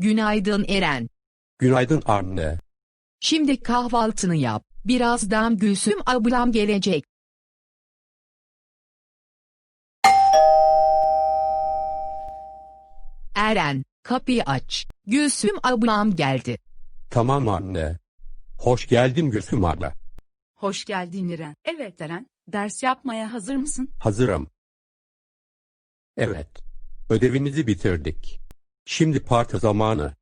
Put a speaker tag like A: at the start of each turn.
A: Günaydın Eren.
B: Günaydın anne.
A: Şimdi kahvaltını yap. Birazdan Gülsüm ablam gelecek. Eren, kapıyı aç. Gülsüm ablam geldi.
B: Tamam anne. Hoş geldin Gülsüm abla.
C: Hoş geldin İren. Evet Eren, ders yapmaya hazır mısın?
B: Hazırım. Evet. Ödevinizi bitirdik. Şimdi parti zamanı.